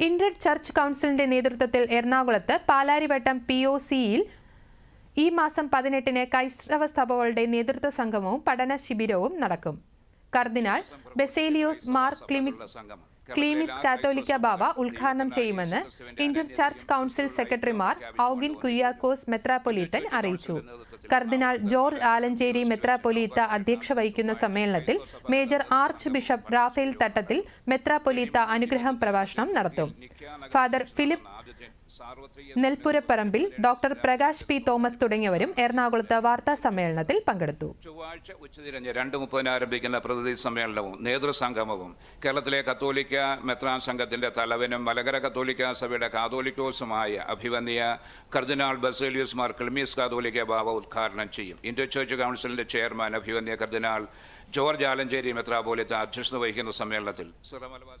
Indian church കൗൺസിലിന്റെ നേതൃത്വത്തിൽ എറണാകുളത്ത് പാലാരിവട്ടം പി ഒ സിയിൽ ഈ മാസം പതിനെട്ടിന് ക്രൈസ്തവ സഭകളുടെ നേതൃത്വ സംഗമവും പഠന ശിബിരവും നടക്കും. കർദിനാൾ ബെസേലിയോസ് മാർ ക്ലിമിക് ക്ലീമിസ് കാത്തോലിക്ക ബാവ ഉദ്ഘാടനം ചെയ്യുമെന്ന് ഇന്റർ ചർച്ച് കൗൺസിൽ സെക്രട്ടറിമാർ ഔഗിൻ കുര്യാക്കോസ് മെത്രാപൊലീത്തൻ അറിയിച്ചു. കർദിനാൾ ജോർജ് ആലഞ്ചേരി മെത്രാപൊലീത്ത അധ്യക്ഷ വഹിക്കുന്ന സമ്മേളനത്തിൽ major arch bishop Raphael Thattil മെത്രാപൊലീത്ത അനുഗ്രഹം പ്രഭാഷണം നടത്തും. Father Philip Nelpurapparambil doctor Prakash P Thomas തുടങ്ങിയവരും എറണാകുളത്ത് വാർത്താ സമ്മേളനത്തിൽ പങ്കെടുത്തു. ചൊവ്വാഴ്ച ഉച്ചതിരിഞ്ഞ് രണ്ട് മുപ്പതിന് ആരംഭിക്കുന്ന പ്രതിനിധി സമ്മേളനവും നേതൃസംഗമവും കേരളത്തിലെ കത്തോലിക്ക മെത്രാൻ സംഘത്തിന്റെ തലവനും മലകര കത്തോലിക്ക സഭയുടെ കാതോലിക്കോസുമായ അഭിവന്യ കർദിനാൾ ബസേലിയസ് മാർ ക്ലിമീസ് കാതോലിക്ക ബാബ ഉദ്ഘാടനം ചെയ്യും. ഇന്ത്യ ചർച്ച് കൗൺസിലിന്റെ ചെയർമാൻ അഭിവന്യ കർദിനാൾ ജോർജ് ആലഞ്ചേരി മെത്രാപോലിത്ത അധ്യക്ഷത വഹിക്കുന്ന സമ്മേളനത്തിൽ. സിറമലബാർ